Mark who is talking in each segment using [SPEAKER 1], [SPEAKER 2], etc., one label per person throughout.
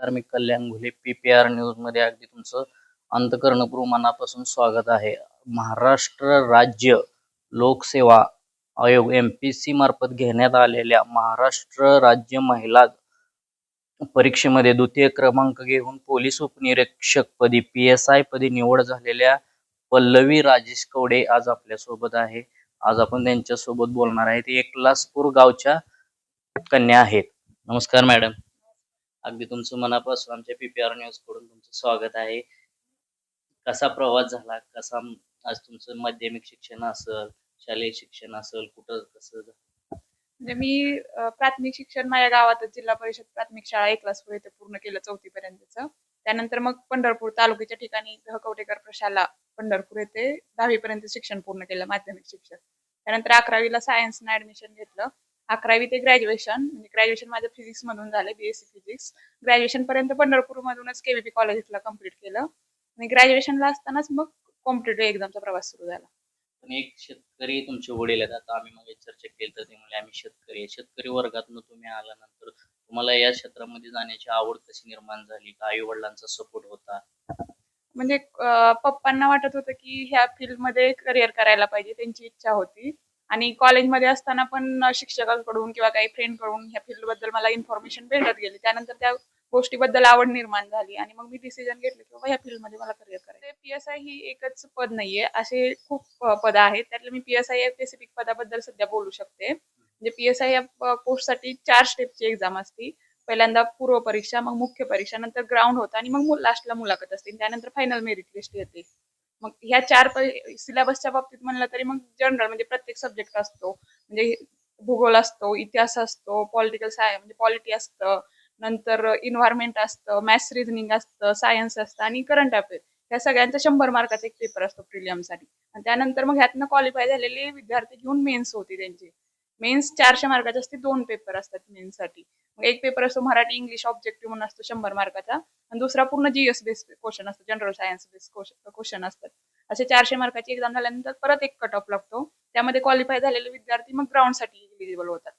[SPEAKER 1] नमस्कार मी Kalyan Ghule P P R न्यूजमध्ये अगदी तुमचं अंतकरणपूर्व मनापासून स्वागत आहे. महाराष्ट्र राज्य लोकसेवा आयोग एम पी सी मार्फत घेण्यात आलेल्या महाराष्ट्र राज्य महिला परीक्षेमध्ये द्वितीय क्रमांक घेऊन पोलीस उपनिरीक्षक पदी पी एस आय पदी निवड झालेल्या पल्लवी राजेश कवडे आज आपल्यासोबत आहे. आज आपण त्यांच्यासोबत बोलणार आहे ते एकलासपूर गावच्या कन्या आहेत. नमस्कार मॅडम. अगदी तुमचं मनापासून आमच्या पीपीआर न्यूजकडून तुमचं स्वागत आहे. कसा प्रवास झाला? कसा आज तुमचं माध्यमिक शिक्षण असेल शालेय शिक्षण असेल कुठं कसं
[SPEAKER 2] म्हणजे मी प्राथमिक शिक्षण माझ्या गावातच जिल्हा परिषद प्राथमिक शाळा एकलासपूर इथे पूर्ण केलं चौथी पर्यंतच त्यानंतर मग पंढरपूर तालुक्याच्या ठिकाणी कवटेकर प्रशाला पंढरपूर येथे दहावी पर्यंत शिक्षण पूर्ण केलं माध्यमिक शिक्षण. त्यानंतर अकरावीला सायन्सनं ऍडमिशन घेतलं. अकरावी ते ग्रॅज्युएशन म्हणजे ग्रॅज्युएशन माझं फिजिक्स मधून झालं बीएससी फिजिक्स ग्रॅज्युएशन पर्यंत पंढरपूर मधूनच केबीपी कॉलेजला कंप्लीट केलं. आणि ग्रॅज्युएशनला असतानाच मग कॉम्पिटेटिव्ह एक्झामचा प्रवास सुरू झाला.
[SPEAKER 1] पण एक शेतकरी तुमचे वडील आहेत. आता आम्ही मग चर्चा केली तर ते म्हणले आम्ही शेतकरी शेतकरी वर्गातून तुम्ही आल्यानंतर तुम्हाला या क्षेत्रामध्ये जाण्याची आवड कशी निर्माण झाली? का आई वडिलांचा सपोर्ट होता?
[SPEAKER 2] म्हणजे पप्पांना वाटत होतं की ह्या फील्डमध्ये करिअर करायला पाहिजे. त्यांची इच्छा होती. आणि कॉलेजमध्ये असताना पण शिक्षकांकडून किंवा काही फ्रेंडकडून ह्या फील्डबद्दल मला इन्फॉर्मेशन भेटत गेली. त्यानंतर त्या गोष्टीबद्दल आवड निर्माण झाली आणि मग मी डिसिजन घेतलं की बाबा ह्या फील्डमध्ये मला करिअर करायचं पी एस आय ही एकच पद नाहीये. असे खूप पद आहेत. त्यातले मी पी एस आय या स्पेसिफिक पदाबद्दल सध्या बोलू शकते. म्हणजे पी एस आय या पोस्टसाठी चार स्टेपची एक्झाम असती. पहिल्यांदा पूर्व परीक्षा मग मुख्य परीक्षा नंतर ग्राउंड होतं आणि मग लास्टला मुलाखत असते. त्यानंतर फायनल मेरिट लिस्ट येते. मग ह्या चार सिलेबसच्या बाबतीत म्हणलं तरी मग जनरल म्हणजे प्रत्येक सब्जेक्ट असतो. म्हणजे भूगोल असतो इतिहास असतो पॉलिटिकल साय म्हणजे पॉलिटी असतं नंतर इन्व्हायरमेंट असतं मॅथ्स रिझनिंग असतं सायन्स असतं आणि करंट अफेअर या सगळ्यांचा शंभर मार्काचा एक पेपर असतो प्रिलियमसाठी आणि त्यानंतर मग ह्यातनं क्वालिफाय झालेले विद्यार्थी घेऊन मेन्स होती त्यांची. मेन्स चारशे मार्काचे असते दोन पेपर असतात मेन्ससाठी मग एक पेपर असतो मराठी इंग्लिश ऑब्जेक्टिव्ह म्हणून असतो शंभर मार्काचा आणि दुसरा पूर्ण जीएस बेस क्वेश्चन असतो जनरल सायन्स बेस क्वेश्चन असतात. असे चारशे मार्काची एक्झाम झाल्यानंतर परत एक कट ऑफ लागतो. त्यामध्ये क्वालिफाय झालेले विद्यार्थी मग ग्राउंडसाठी एलिजिबल होतात.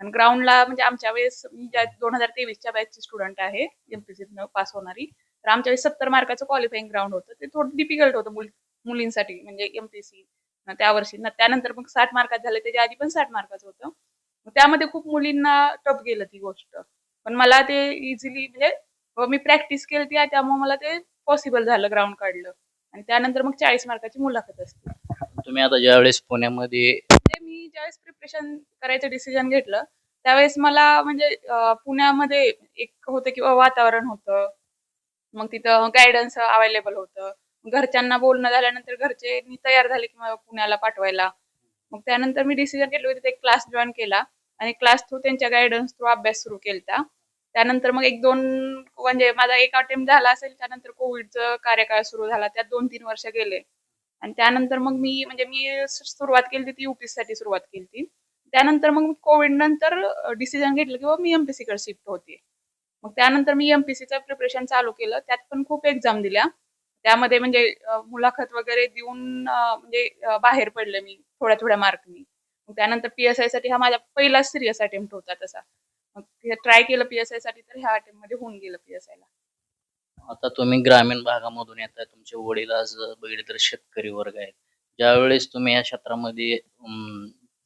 [SPEAKER 2] आणि ग्राउंडला म्हणजे आमच्या वेळेस मी ज्या दोन हजार तेवीसच्या बॅचची स्टुडंट आहे एमपीसी पास होणारी तर आमच्या वेळेस सत्तर मार्काचं क्वालिफाईंग ग्राउंड होतं. ते थोडं डिफिकल्ट होतं मुलींसाठी म्हणजे एमपीसी त्या वर्षी. न- त्यानंतर मग साठ मार्कात झाले त्याच्या आधी पण साठ मार्काचं होतं. त्यामध्ये खूप मुलींना टफ गेलं ती गोष्ट. पण मला ते इझिली म्हणजे मी प्रॅक्टिस केली ती त्यामुळे मला ते पॉसिबल झालं ग्राउंड काढलं. आणि त्यानंतर मग चाळीस मार्काची मुलाखत असते.
[SPEAKER 1] तुम्ही आता ज्यावेळेस पुण्यामध्ये
[SPEAKER 2] म्हणजे मी ज्यावेळेस प्रिपरेशन करायचं डिसिजन घेतलं त्यावेळेस मला म्हणजे पुण्यामध्ये एक होतं किंवा वातावरण होतं. मग तिथं गायडन्स अवेलेबल होतं. घरच्यांना बोलणं झाल्यानंतर घरचे मी तयार झाले की मला पुण्याला पाठवायला. मग त्यानंतर मी डिसिजन घेतलं की तिथे एक क्लास जॉईन केला. आणि क्लास थ्रू त्यांच्या गायडन्स थ्रू अभ्यास सुरू केला त्यानंतर मग एक दोन म्हणजे माझा एक अटेम्प्ट झाला असेल त्यानंतर कोविडचं कार्यकाळ सुरू झाला त्यात दोन तीन वर्ष गेले. आणि त्यानंतर मग मी म्हणजे मी सुरुवात केली ती युपीएससाठी सुरुवात केली ती त्यानंतर मग कोविड नंतर डिसिजन घेतलं की मी एमपीसी कडे शिफ्ट होते. मग त्यानंतर मी एमपीसीचं प्रिपरेशन चालू केलं. त्यात पण खूप एक्झाम दिल्या. त्यामध्ये म्हणजे मुलाखत वगैरे देऊन म्हणजे बाहेर पडले मी थोड्या थोड्या मार्कनी. मग त्यानंतर पीएसआयसाठी हा माझा पहिला सिरियस अटेम्प्ट होता तसा. मग ट्राय केलं पीएसआयसाठी तर ह्या अटेम्प्टमध्ये होऊन गेलं पीएसआय ला.
[SPEAKER 1] आता तुम्ही ग्रामीण भागामधून येताय तुमचे वडील आज बघितले तर शेतकरी वर्ग आहेत. ज्यावेळेस तुम्ही या क्षेत्रामध्ये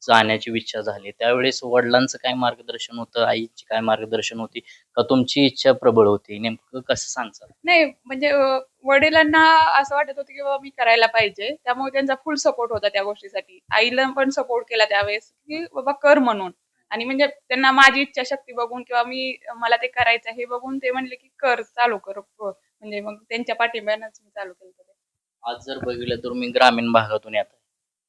[SPEAKER 1] जाण्याची इच्छा झाली. त्यावेळेस वडिलांचं काय मार्गदर्शन होतं? आईची काय मार्गदर्शन होती? का तुमची इच्छा प्रबळ होती? नेमकं कसं सांगचाल?
[SPEAKER 2] नाही म्हणजे वडिलांना असं वाटत होतं की बाबा मी करायला पाहिजे. त्यामुळे त्यांचा फुल सपोर्ट होता त्या गोष्टीसाठी. आईला पण सपोर्ट केला त्यावेळेस की बाबा कर म्हणून. आणि म्हणजे त्यांना माझी इच्छाशक्ती बघून किंवा मी मला ते करायचं आहे हे बघून ते म्हणले की कर चालू कर. म्हणजे मग त्यांच्या पाठिंब्यानंच मी चालू केलं.
[SPEAKER 1] आज जर बघितलं तर मी ग्रामीण भागातून येत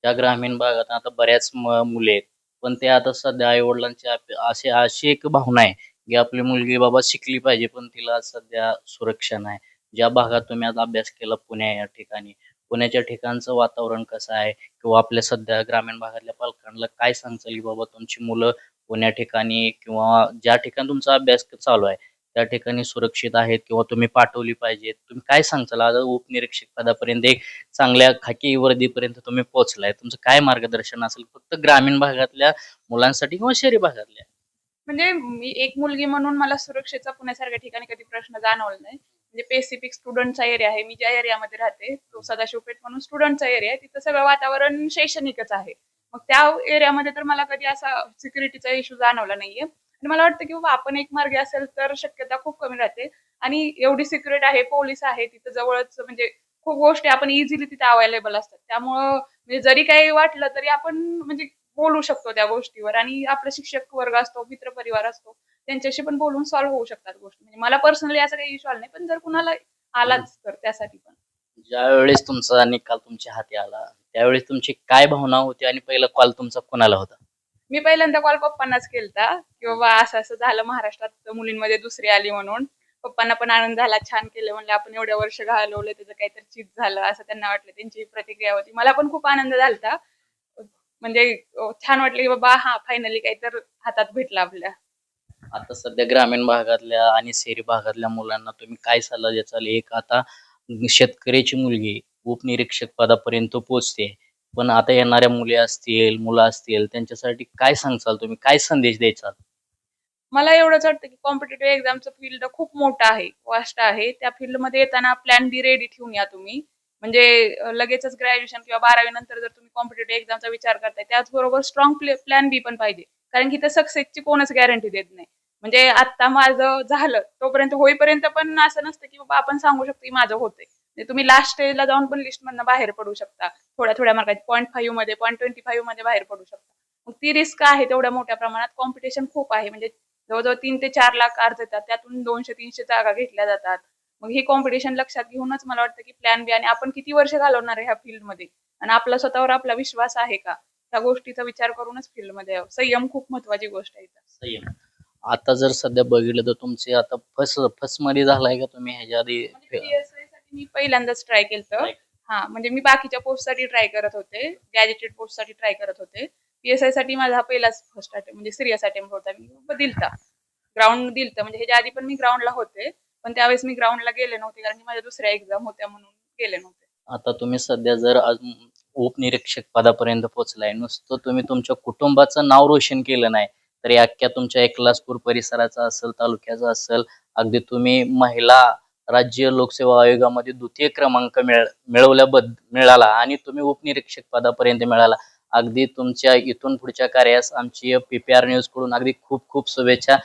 [SPEAKER 1] या त्या ग्रामीण भागात आता बऱ्याच म- मुले आहेत. पण ते आता सध्या आई वडिलांची अशी अशी एक भावना आहे की आपली मुलगी बाबा शिकली पाहिजे पण तिला सध्या सुरक्षा नाही. ज्या भागात तुम्ही आता अभ्यास केला पुणे या ठिकाणी पुण्याच्या ठिकाणचं वातावरण कसं आहे? किंवा आपल्या सध्या ग्रामीण भागातल्या पालकांना काय सांगचाल की बाबा तुमची मुलं पुण्या ठिकाणी किंवा ज्या ठिकाणी तुमचा अभ्यास चालू आहे त्या ठिकाणी सुरक्षित आहेत किंवा तुम्ही पाठवली पाहिजेत? तुम्ही काय सांगचाल आज उपनिरीक्षक पदापर्यंत एक चांगल्या खाकी वर्दीपर्यंत तुम्ही पोहोचलाय. तुमचं काय मार्गदर्शन असेल? फक्त ग्रामीण भागातल्या मुलांसाठी किंवा शहरी भागातल्या?
[SPEAKER 2] म्हणजे मी एक मुलगी म्हणून मला सुरक्षेचा पुण्यासारख्या ठिकाणी कधी प्रश्न जाणवला नाही. म्हणजे पेसिफिक स्टुडंटचा एरिया आहे. मी ज्या एरियामध्ये राहते तो सदाशिवपेठ म्हणून स्टुडंटचा एरिया आहे. तिथं सगळं वातावरण शैक्षणिकच आहे. मग त्या एरियामध्ये तर मला कधी असा सिक्युरिटीचा इश्यू जाणवला नाहीये. आणि मला वाटतं की बाबा आपण एक मार्गे असेल तर शक्यता खूप कमी राहते. आणि एवढी सिक्युरिटी आहे पोलीस आहे तिथं जवळच म्हणजे खूप गोष्टी आपण इझिली तिथे अवेलेबल असतात. त्यामुळं म्हणजे जरी काही वाटलं तरी आपण म्हणजे बोलू शकतो त्या गोष्टीवर. आणि आपला शिक्षक वर्ग असतो मित्र परिवार असतो त्यांच्याशी पण बोलून सॉल्व्ह होऊ शकतात गोष्टी. म्हणजे मला पर्सनली असा काही इश्यू आला नाही पण जर कुणाला आलाच तर त्यासाठी पण.
[SPEAKER 1] ज्या वेळेस तुमचा निकाल तुमच्या हाती आला त्यावेळेस तुमची काय भावना होती आणि पहिला कॉल तुमचा कोणाला होता?
[SPEAKER 2] मी पहिल्यांदा कॉल पप्पांनाच केलता की बाबा असं असं झालं महाराष्ट्रात मुलींमध्ये दुसरी आली म्हणून. पप्पांना पण आनंद झाला छान केलं म्हणलं आपण एवढ्या वर्ष घालवलं त्याचं काहीतरी चीज झालं असं त्यांना वाटलं त्यांची प्रतिक्रिया होती. मला पण खूप आनंद झालता. म्हणजे छान वाटलं की बाबा हा फायनली काहीतरी हातात भेटला आपल्या.
[SPEAKER 1] आता सध्या ग्रामीण भागातल्या आणि शहरी भागातल्या मुलांना तुम्ही काय सल्ला द्याल एक आता शेतकऱ्याची मुलगी उपनिरीक्षक पदापर्यंत पोहोचते. पण आता येणाऱ्या मुली असतील मुलं असतील त्यांच्यासाठी काय सांगचाल तुम्ही? काय संदेश द्यायचा
[SPEAKER 2] मला एवढंच वाटतं की कॉम्पिटेटिव्ह एक्झामचं फील्ड खूप मोठं आहे वास्ट आहे. त्या फील्डमध्ये येताना प्लॅन बी रेडी ठेवून या तुम्ही. म्हणजे लगेचच ग्रॅज्युएशन किंवा बारावी नंतर जर तुम्ही कॉम्पिटेटिव्ह एक्झामचा विचार करताय त्याचबरोबर स्ट्रॉंग प्लॅन बी पण पाहिजे. कारण की त्या सक्सेसची कोणच गॅरंटी देत नाही. म्हणजे आता माझं झालं तोपर्यंत होईपर्यंत पण असं नसतं की बाबा आपण सांगू शकतो की माझं होतंय. तुम्ही लास्ट स्टेजला जाऊन पण लिस्ट मधनं बाहेर पडू शकता. थोड्या थोड्या मार्कात पॉईंट फाईव्हमध्ये पॉईंट ट्वेंटी फाईव्हमध्ये बाहेर पडू शकता. मग ती रिस्क आहे तेवढ्या मोठ्या प्रमाणात. कॉम्पिटिशन खूप आहे. म्हणजे जवळजवळ तीन ते चार लाख अर्ज येतात. त्यातून दोनशे तीनशे जागा घेतल्या जातात. मग ही कॉम्पिटिशन लक्षात घेऊनच मला वाटतं की प्लॅन बी आणि आपण किती वर्ष घालवणार आहे ह्या फील्डमध्ये आणि आपला स्वतःवर आपला विश्वास आहे का? त्या गोष्टीचा विचार करूनच फील्डमध्ये संयम खूप महत्वाची गोष्ट आहे.
[SPEAKER 1] संयम. आता जर सध्या बघितलं तर तुमचे आता फस फसमध्ये झालाय का तुम्ही? ह्याच्या आधी
[SPEAKER 2] म्हणजे मी पहिल्यांदाच ट्राय केलं. हा म्हणजे मी बाकीच्या पोस्टसाठी ट्राय करत होते. गॅजेटेड पोस्टसाठी ट्राय करत होते. पीएसआयसाठी माझा हा पहिलाच फर्स्ट अटेम्प्ट म्हणजे सिरियस अटेम्प्ट होता. मी दिलता ग्राउंड दिलता. म्हणजे ह्याच्या आधी पण मी ग्राउंडला होते. पण त्यावेळेस मी ग्राउंडला गेले नव्हते कारण की माझ्या दुसऱ्या एक्झाम होत्या म्हणून गेले नव्हते.
[SPEAKER 1] आता तुम्ही सध्या जर उपनिरीक्षक पदापर्यंत पोहोचलाय नुसतं तुम्ही तुमच्या कुटुंबाचं नाव रोशन केलं नाही तर अख्ख्या तुमच्या एकलासपूर परिसराचा असेल तालुक्याचा असेल अगदी तुम्ही महिला राज्य लोकसेवा आयोगामध्ये द्वितीय क्रमांक मिळ मिळवल्याबद्द मिळाला आणि तुम्ही उपनिरीक्षक पदापर्यंत मिळाला. अगदी तुमच्या इथून पुढच्या कार्यास आमची पी पी न्यूजकडून अगदी खूप खूप शुभेच्छा.